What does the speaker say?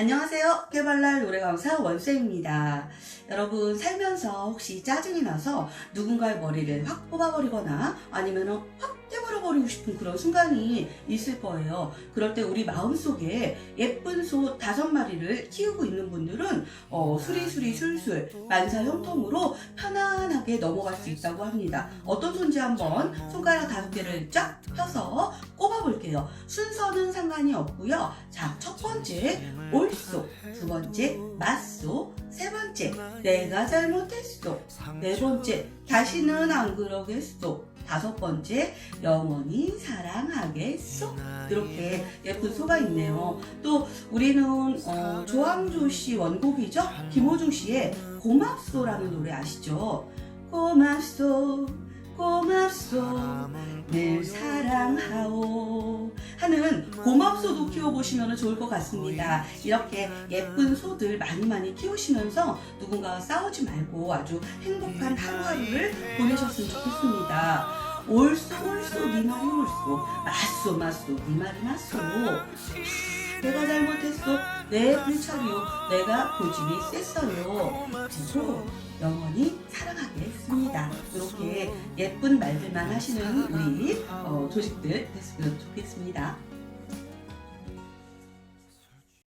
안녕하세요. 깨발랄 노래 강사 원쌤입니다. 여러분 살면서 혹시 짜증이 나서 누군가의 머리를 확 뽑아버리거나 아니면 확 떼버려버리고 싶은 그런 순간이 있을 거예요. 그럴 때 우리 마음속에 예쁜 소 다섯 마리를 키우고 있는 분들은 어, 수리수리 술술 만사 형통으로 편안하게 넘어갈 수 있다고 합니다. 어떤 손인지 한번 손가락 다섯 개를 쫙 펴서 꼽아볼게요. 순서는 상관이 없고요. 자, 첫 번째 올소, 두 번째 맞소, 세 번째 내가 잘못했소, 네 번째 다시는 안 그러겠소, 다섯 번째 영원히 사랑하겠소. 이렇게 예쁜 소가 있네요. 또 우리는 어, 조항조 씨 원곡이죠. 김호중 씨의 고맙소라는 노래 아시죠? 고맙소, 고맙소, 늘 사랑하오 하는 고맙소도 키워보시면 좋을 것 같습니다. 이렇게 예쁜 소들 많이 많이 키우시면서 누군가와 싸우지 말고 아주 행복한 하루하루를 보내셨으면 좋겠습니다. 올소 올소 네 말이 올소. 맞소 맞소. 네 말이 맞소. 내가 잘못했어. 내 불찰이요. 내가 고집이 셌어요. 저도 영원히 사랑하겠습니다. 이렇게 예쁜 말들만 하시는 우리 어, 조식들 됐으면 좋겠습니다